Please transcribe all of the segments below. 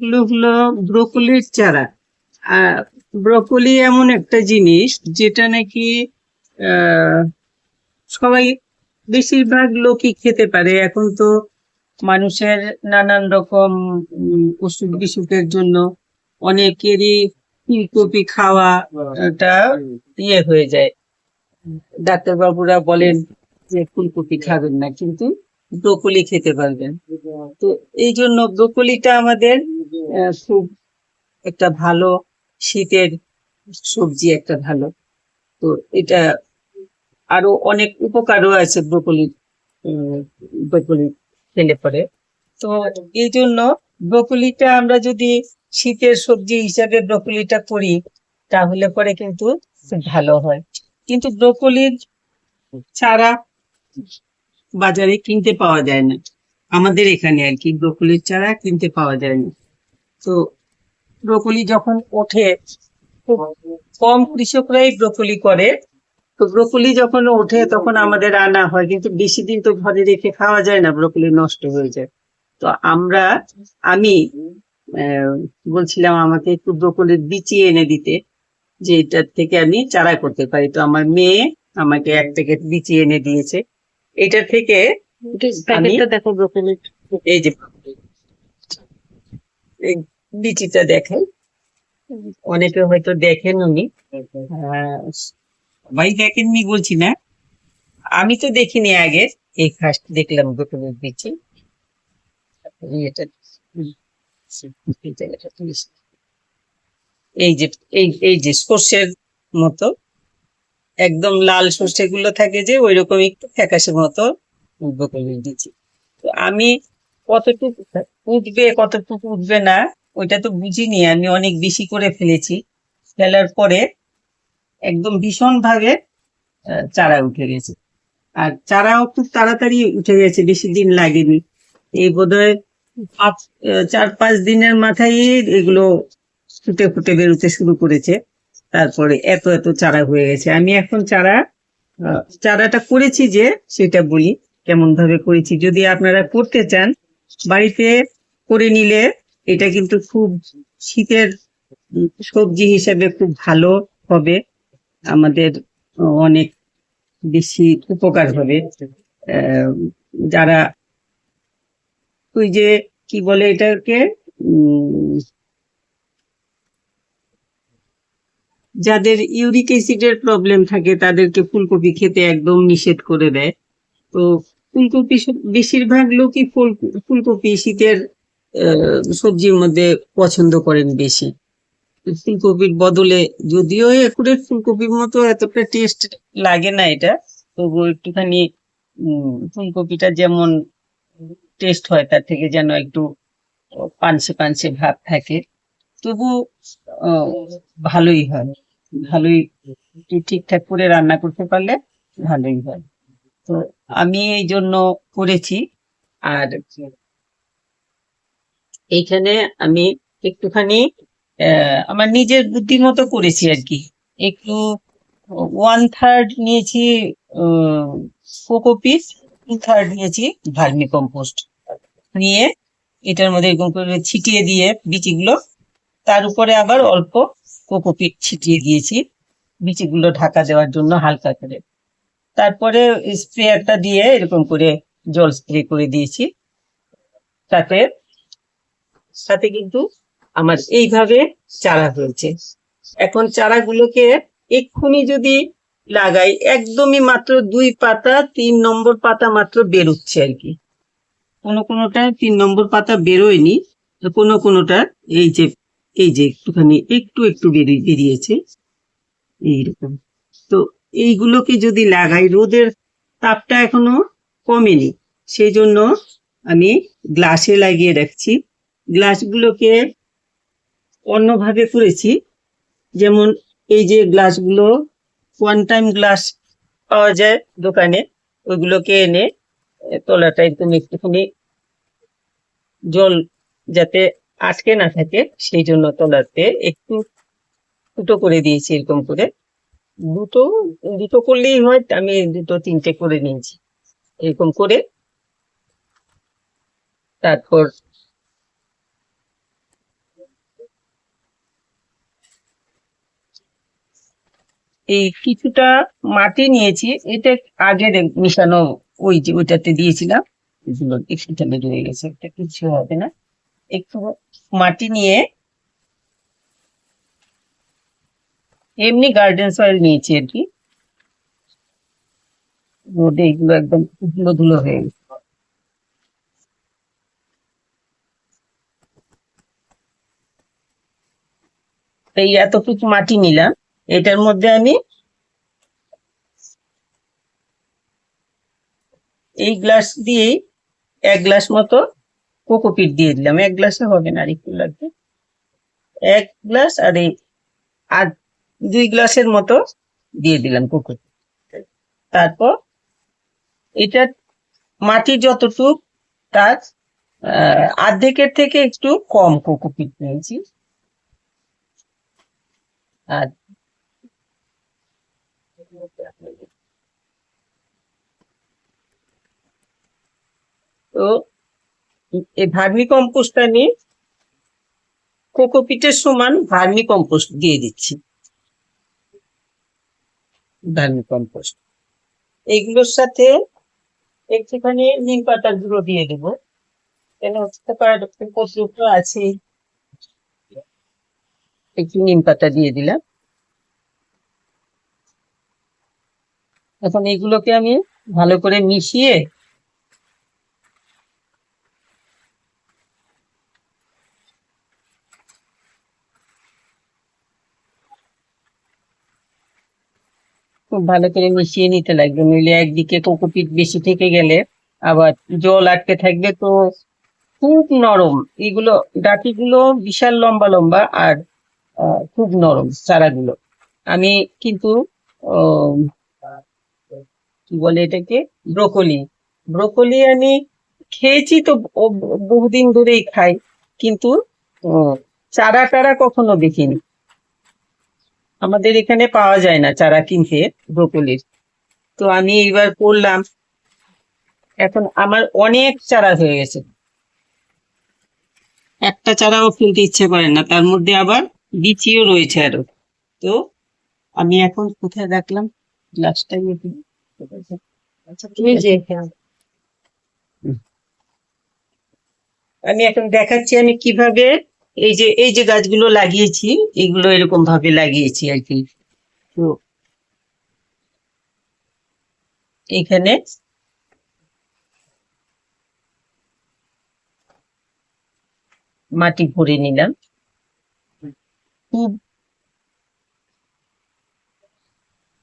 হলো ব্রোকলির চারা। আর ব্রোকলি এমন একটা জিনিস যেটা নাকি সবাই বেশিরভাগ লোকই খেতে পারে। এখন তো মানুষের নানান রকম অসুখ বিসুখের জন্য অনেকেরই ফুলকপি খাওয়া এটা ইয়ে হয়ে যায়। ডাক্তারবাবুরা বলেন যে ফুলকপি খাবেন না, কিন্তু ব্রোকলি খেতে পারবেন। তো এই জন্য ব্রোকলিটা আমাদের খুব একটা ভালো শীতের সবজি একটা ভালো। তো এটা আরও অনেক উপকারও আছে ব্রোকলি ব্রোকলি খেলে পরে। তো এই জন্য ব্রোকলিটা আমরা যদি শীতের সবজি হিসাবে ব্রোকলিটা করি, তাহলে পরে কিন্তু ভালো হয়। কিন্তু ব্রোকলির চারা বাজারে কিনতে পাওয়া যায় না। আমাদের এখানে আর কি ব্রোকলির চারা কিনতে পাওয়া যায় না। তো ব্রোকলি যখন ওঠে খুব কম কৃষকরাই ব্রোকলি করে। তো ব্রোকলি যখন ওঠে তখন আমাদের আনা হয় কিন্তু বেশি দিন তো ঘরে রেখে খাওয়া যায় না ব্রোকলি নষ্ট হয়ে যায়। তো আমরা আমি বলছিলাম আমাকে একটু ব্রোকলির বিচি এনে দিতে যে এটার থেকে আমি চারা করতে পারি। তো আমার মেয়ে আমাকে এক প্যাকেট বিচি এনে দিয়েছে। এটা থেকে দেখো ব্রোকলি এই যে বিচিটা দেখেন। অনেকে হয়তো দেখেন উনি। সবাই দেখেননি বলছি না? আমি তো দেখিনি আগে। এই ফার্স্ট দেখলাম বিচি। এটা এই যে, এই এই যে সর্ষের মতো। একদম লাল সর্ষে গুলো থাকে যে ওই রকম একটু ফ্যাকাশের মতো ব্রোকলির বিচি। তো আমি কতটুকু উঠবে কতটুকু উঠবে না ওইটা তো বুঝিনি, আমি অনেক বেশি করে ফেলেছি। ফেলার পরে একদম ভীষণ ভাবে চারা উঠে গেছে। আর চারাও খুব তাড়াতাড়ি উঠে গেছে, বেশি দিন লাগেনি। এই বোধহয় পাঁচ চার পাঁচ দিনের মাথায় এগুলো ফুটে ফুটে বেরোতে শুরু করেছে। তারপরে এত এত চারা হয়ে গেছে। আমি এখন চারা চারাটা করেছি যে, সেটা বলি কেমন ভাবে করেছি। যদি আপনারা করতে চান, বাড়িতে করে নিলে এটা কিন্তু খুব শীতের সবজি হিসেবে খুব ভালো হবে। আমাদের অনেক বেশি উপকার হবে। যারা ওই যে কি বলে এটাকে? যাদের ইউরিক অ্যাসিডের প্রবলেম থাকে, তাদেরকে ফুলকপি খেতে একদম নিষেধ করে দেয়। তো ফুলকপি বেশিরভাগ লোকই ফুল ফুলকপি শীতের সবজির মধ্যে পছন্দ করেন বেশি। ফুলকপির বদলে যদিও একুরেট ফুলকপির মতো এতটা টেস্ট লাগে না এটা তবু একটুখানি ফুলকপিটা যেমন টেস্ট হয় তার থেকে যেন একটু পানসে পানসে ভাব থাকে তবু ভালোই হয়। ভালোই একটু ঠিকঠাক করে রান্না করতে পারলে ভালোই হয়। তো আমি এই জন্য করেছি, আর এইখানে আমি একটুখানি আমার নিজের বুদ্ধির মতো করেছি আর কি। একটু ওয়ান থার্ড নিয়েছি কোকোপিস টু থার্ড নিয়েছি ভার্মি কম্পোস্ট নিয়ে এটার মধ্যে এরকম করে ছিটিয়ে দিয়ে বিচিগুলো, তার উপরে আবার অল্প কোকোপিট ছিটিয়ে দিয়েছি, বিচিগুলো ঢাকা দেওয়ার জন্য হালকা করে। তারপরে স্প্রেয়ারটা দিয়ে এরকম করে জল স্প্রে করে দিয়েছি। তাতে সাথে কিন্তু আমার এইভাবে চারা হয়েছে। এখন চারাগুলোকে এক্ষুনি যদি লাগাই, একদমই মাত্র দুই পাতা, তিন নম্বর পাতা মাত্র বেরোচ্ছে আর কি। কোনো কোনোটা তিন নম্বর পাতা বেরোয়নি, কোনো কোনোটা এই যে এই যে একটুখানি, একটু একটু বেরিয়ে বেরিয়েছে। এইরকম। তো এইগুলোকে যদি লাগাই, রোদের তাপটা এখনও কমেনি। সেই জন্য আমি গ্লাসে লাগিয়ে রাখছি। গ্লাসগুলোকে অন্যভাবে করেছি যেমন এই যে গ্লাসগুলো ওয়ান টাইম গ্লাস পাওয়া যায় দোকানে, ওইগুলোকে এনে তলাটা একদম একটুখানি জল যাতে আটকে না থাকে, সেই জন্য তলাতে একটু দুটো করে দিয়েছি এরকম করে। দুটো দুটো করলেই হয়, আমি দুটো, তিনটে করে নিয়েছি। এরকম করে তারপর এই কিছুটা মাটি নিয়েছি, এটা আগে মিশানো ওই যে ওইটাতে দিয়েছিলাম, এগুলো একটু গেছে, এটা কিছু হবে না। একটু মাটি নিয়ে এমনি গার্ডেন সয়েল নিয়েছি আর কি। রোদে এগুলো একদম ধুলো ধুলো হয়ে গেছে। এই এতটুকু মাটি নিলাম। এটার মধ্যে আমি এই গ্লাস দিয়েই এক গ্লাস মতো কোকোপিট দিয়ে দিলাম। এক গ্লাসে হবে না আরেকটু লাগবে। এক গ্লাস আর এই আর দুই গ্লাসের মতো দিয়ে দিলাম কোকোপিট তারপর এটা মাটি যতটুক তার আহ, অর্ধেকের থেকে একটু কম কোকোপিট নিয়েছি। আর তো এই ভার্মি কম্পোস্টটা নিয়ে কোকোপিটের সমান ভার্মি কম্পোস্ট দিয়ে দিচ্ছি। Vermicompost. এইগুলোর সাথে একটুখানি নিম পাতার গুঁড়ো দিয়ে দেবো। কেন হতে পারে প্রচুর আছে। একটু নিম পাতা দিয়ে দিলাম। এখন এগুলোকে আমি ভালো করে মিশিয়ে খুব ভালো করে মিশিয়ে নিতে লাগবে। নইলে একদিকে কোকোপিট বেশি থেকে গেলে আবার জল আটকে থাকবে তো খুব নরম। এগুলো ডাটিগুলো বিশাল লম্বা লম্বা আর খুব নরম চারাগুলো। আমি কিন্তু কি বলে এটাকে? ব্রোকলি। ব্রোকলি আমি খেয়েছি তো বহুদিন ধরেই খাই, কিন্তু চারা টারা কখনো দেখিনি। আমাদের এখানে পাওয়া যায় না চারা কিনতে ব্রোকলির। তো আমি এইবার করলাম। এখন আমার অনেক চারা হয়ে গেছে। একটা চারাও ফেলতে ইচ্ছে করে না, তার মধ্যে আবার বিচিও রয়েছে আরও। তো আমি এখন কোথায় দেখলাম রাখলাম গ্লাসটা আমি এখন দেখাচ্ছি আমি কীভাবে এই যে এই যে গাছগুলো লাগিয়েছি এগুলো এরকম ভাবে লাগিয়েছি আর কি। তো এখানে মাটি ভরে নিলাম। খুব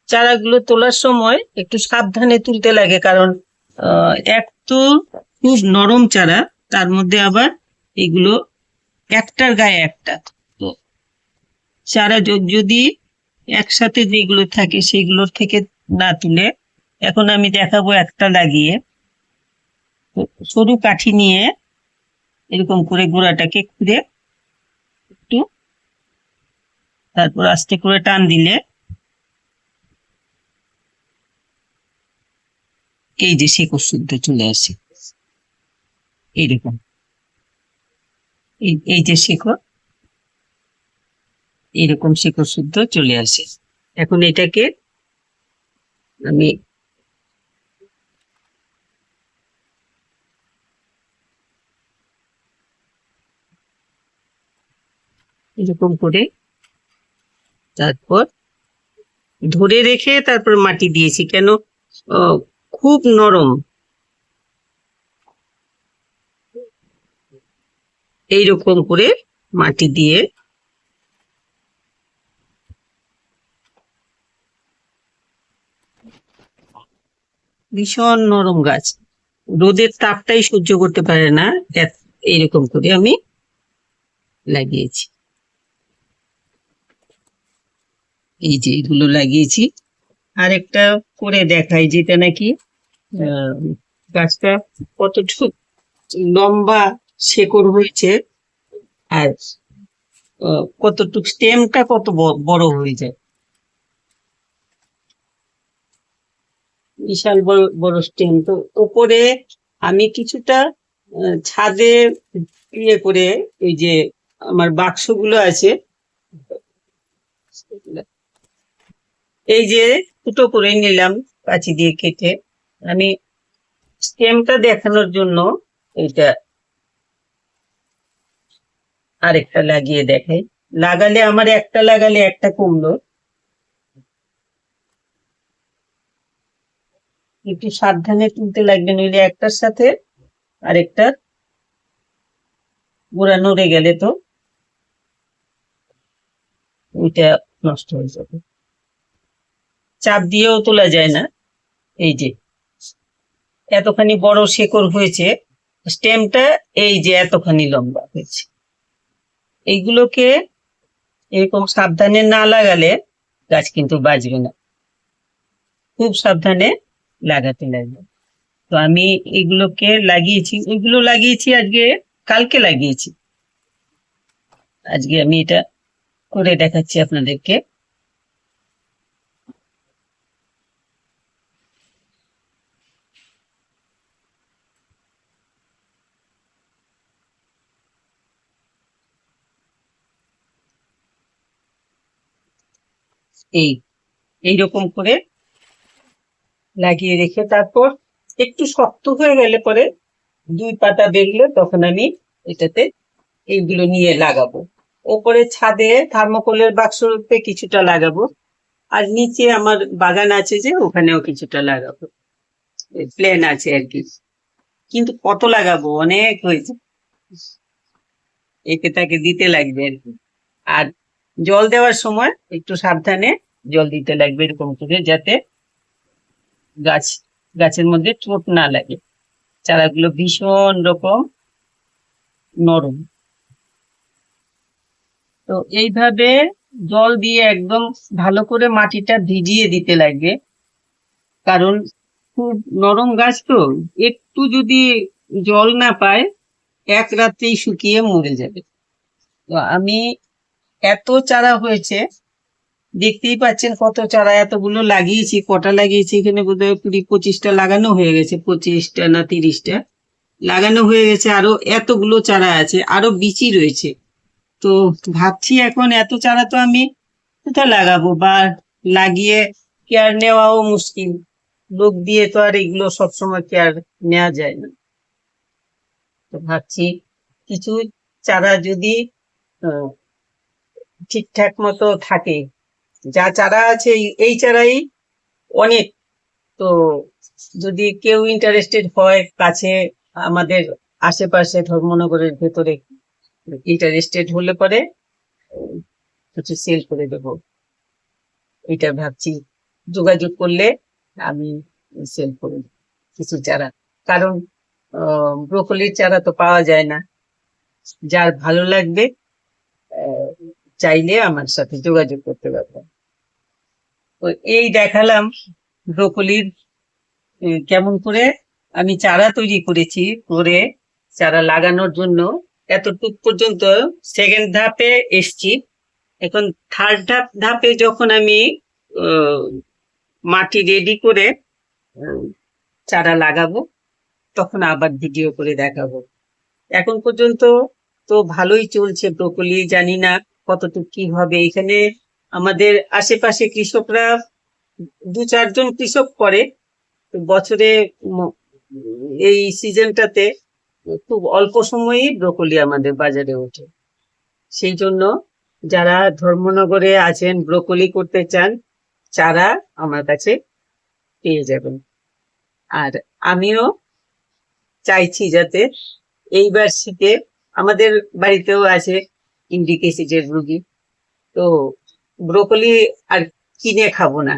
চারাগুলো তোলার সময় একটু সাবধানে তুলতে লাগে কারণ আহ, এক তো খুব নরম চারা তার মধ্যে আবার এগুলো একটার গায়ে একটা। তো চারা যদি একসাথে যেগুলো থাকে সেগুলোর থেকে না তুলে এখন আমি দেখাবো একটা লাগিয়ে। সরু কাঠি নিয়ে এরকম করে গোড়াটাকে খুঁড়ে একটু তারপর আস্তে করে টান দিলে এই যে শেকড় শুদ্ধ চলে আসে। এইরকম। এই যে শেকড় এরকম শেকড় শুদ্ধ চলে আসে। এখন এটাকে আমি এরকম করে তারপর ধরে রেখে তারপর মাটি দিয়েছি। কেন? খুব নরম। এইরকম করে মাটি দিয়ে ভীষণ নরম গাছ। রোদের তাপটাই সহ্য করতে পারে না এইরকম করে আমি লাগিয়েছি। এই যে এগুলো লাগিয়েছি। আরেকটা করে দেখাই, যেটা নাকি গাছটা কতটুকু লম্বা শেকড় হয়েছে আর কতটুকু স্টেমটা কত বড় হয়ে যায়? বিশাল বড় বড় স্টেম তো ওপরে আমি কিছুটা ছাদে ইয়ে করে এই যে আমার বাক্সগুলো আছে, এই যে ফুটো করে নিলাম, কাঁচি দিয়ে কেটে। আমি স্টেমটা দেখানোর জন্য এটা আরেকটা লাগিয়ে দেখাই। লাগালে আমার একটা লাগালে একটা কমলো। একটু সাবধানে তুলতে লাগবে, নইলে একটার সাথে আরেকটা গোড়া নড়ে গেলে তো ওইটা নষ্ট হয়ে যাবে। চাপ দিয়েও তোলা যায় না। এই যে এতখানি বড় শেকড় হয়েছে, স্টেমটা এই যে এতখানি লম্বা হয়েছে। এইগুলোকে এরকম সাবধানে না লাগালে গাছ কিন্তু বাঁচবে না। খুব সাবধানে লাগাতে লাগবে। তো আমি এগুলোকে লাগিয়েছি ওইগুলো লাগিয়েছি আজকে, কালকে লাগিয়েছি। আজকে আমি এটা করে দেখাচ্ছি আপনাদেরকে। এই, এইরকম করে লাগিয়ে রেখে তারপর একটু শক্ত হয়ে গেলে পরে দুই পাতা বেরলে তখন আমি এটাতে এইগুলো নিয়ে লাগাবো। ওপরে ছাদে থার্মোকলের বাক্স রূপে কিছুটা লাগাবো আর নিচে আমার বাগান আছে যে ওখানেও কিছুটা লাগাবো। প্লেন আছে আর কি। কিন্তু কত লাগাবো? অনেক হয়েছে। একে তাকে দিতে লাগবে আর কি। আর জল দেওয়ার সময় একটু সাবধানে জল দিতে লাগবে এরকম করে যাতে গাছ, গাছের মধ্যে চোট না লাগে। চারাগুলো ভীষণ রকম নরম। তো এইভাবে জল দিয়ে একদম ভালো করে মাটিটা ভিজিয়ে দিতে লাগবে। কারণ খুব নরম গাছ তো, একটু যদি জল না পায়, এক রাতেই শুকিয়ে মরে যাবে। তো আমি এত চারা হয়েছে, দেখতেই পাচ্ছেন কত চারা, এতগুলো লাগিয়েছি, কটা লাগিয়েছি, এখানে বোধহয় কুড়ি পঁচিশটা লাগানো হয়ে গেছে, পঁচিশটা না তিরিশটা লাগানো হয়ে গেছে, আরও এতগুলো চারা আছে, আরও বিচি রয়েছে। তো ভাবছি এখন এত চারা তো আমি কোথায় লাগাবো, বা লাগিয়ে কেয়ার নেওয়াও মুশকিল। লোক দিয়ে তো আর এগুলো সবসময় কেয়ার নেওয়া যায় না। তো ভাবছি কিছু চারা যদি ঠিকঠাক মতো থাকে। যা চারা আছে, এই- চারাই অনেক। তো যদি কেউ ইন্টারেস্টেড হয় কাছে আমাদের আশেপাশে ধর্মনগরের ভেতরে ইন্টারেস্টেড হলে পরে কিছু সেল করে দেবো। এটা ভাবছি। যোগাযোগ করলে আমি সেল করে কিছু চারা। কারণ ব্রোকলির চারা তো পাওয়া যায় না। যার ভালো লাগবে চাইলে আমার সাথে যোগাযোগ করতে পারবে। তো এই দেখালাম ব্রোকলির কেমন করে আমি চারা তৈরি করেছি করে চারা লাগানোর জন্য। এতটুক পর্যন্ত সেকেন্ড ধাপে এসছি। এখন থার্ড ধাপ, ধাপে যখন আমি মাটি রেডি করে চারা লাগাবো, তখন আবার ভিডিও করে দেখাবো। এখন পর্যন্ত তো ভালোই চলছে ব্রোকলি, জানি না। কতটুকু কি হবে? এখানে আমাদের আশেপাশে কৃষকরা দু চারজন কৃষক করে। বছরে এই সিজনটাতে খুব অল্প সময়েই ব্রোকলি আমাদের বাজারে ওঠে। সেই জন্য যারা ধর্মনগরে আছেন, ব্রোকলি করতে চান, চারা আমার কাছে পেয়ে যাবেন। আর আমিও চাইছি যাতে এইবার শীতে আমাদের বাড়িতেও আছে ইন্ডিকেসিডের রুগী। তো ব্রোকলি আর কিনে খাব না।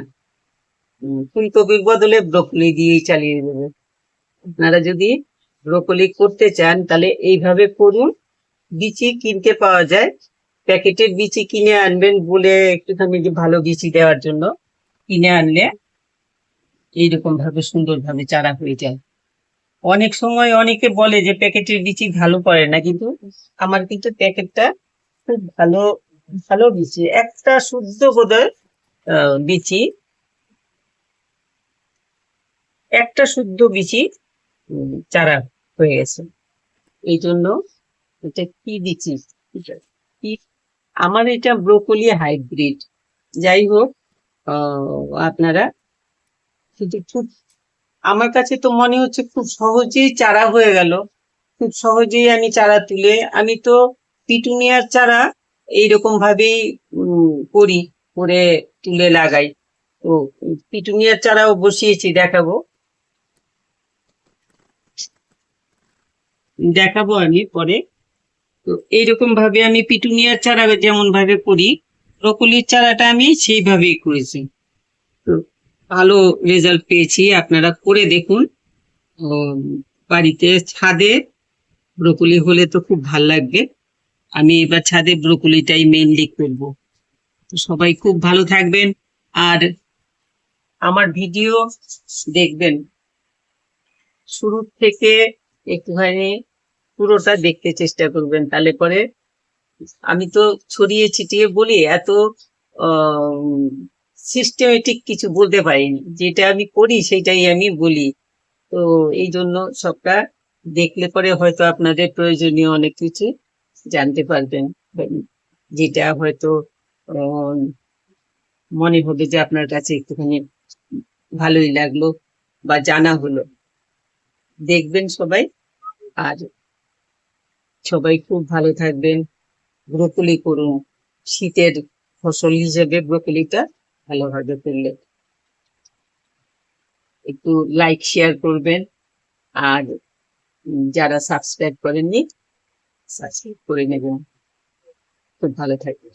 ফুলকপির বদলে ব্রোকলি দিয়েই চালিয়ে দেবে। আপনারা যদি ব্রোকলি করতে চান, তাহলে এইভাবে করুন। বিচি কিনতে পাওয়া যায়। প্যাকেটের বিচি কিনে আনবেন বলে একটুখানি ভালো বিচি দেওয়ার জন্য কিনে আনলে এইরকম ভাবে সুন্দর ভাবে চারা হয়ে যায়। অনেক সময় অনেকে বলে যে প্যাকেটের বিচি ভালো পড়ে না, কিন্তু আমার কিন্তু প্যাকেটটা খুব ভালো ভালো বিচি। একটা শুদ্ধ বোধহয় বিচি। একটা শুদ্ধ বিচি চারা হয়ে গেছে। এই জন্য এটা কি এটা কি? আমার এটা ব্রোকলি হাইব্রিড। যাই হোক আপনারা শুধু খুব, আমার কাছে তো মনে হচ্ছে খুব সহজেই চারা হয়ে গেল। খুব সহজেই আমি চারা তুলে, আমি তো পিটুনিয়ার চারা এইরকম ভাবেই করি, করে তুলে লাগাই। তো পিটুনিয়ার চারাও বসিয়েছি, দেখাবো। দেখাবো আমি পরে। তো এইরকম ভাবে আমি পিটুনিয়ার চারা যেমন ভাবে করি, ব্রকলির চারাটা আমি সেইভাবেই করেছি। তো ভালো রেজাল্ট পেয়েছি, আপনারা করে দেখুন। বাড়িতে ছাদে ব্রকলি হলে তো খুব ভালো লাগবে। আমি এবার ছাদে ব্রকলিটাই মেইনলি করব। তো সবাই খুব ভালো থাকবেন আর আমার ভিডিও দেখবেন। শুরু থেকে একটুখানি পুরোটা দেখতে চেষ্টা করবেন, তাহলে পরে আমি তো ছড়িয়ে ছিটিয়ে বলি, এত সিস্টেমেটিক কিছু বলতে পারিনি। যেটা আমি করি সেটাই আমি বলি। তো এই জন্য সবটা দেখলে পরে হয়তো আপনাদের প্রয়োজনীয় অনেক কিছু জানতে পারবেন। যেটা হয়তো মনে হবে যে আপনার কাছে একটুখানি ভালোই লাগল বা জানা হলো। দেখবেন সবাই। আর সবাই খুব ভালো থাকবেন। ব্রোকলি করুন। শীতের ফসল হিসেবে ব্রোকলিটা ভালোভাবে করলে। একটু লাইক শেয়ার করবেন। আর যারা সাবস্ক্রাইব করেননি সাবস্ক্রাইব করে নেবেন খুব ভালো থাকবেন।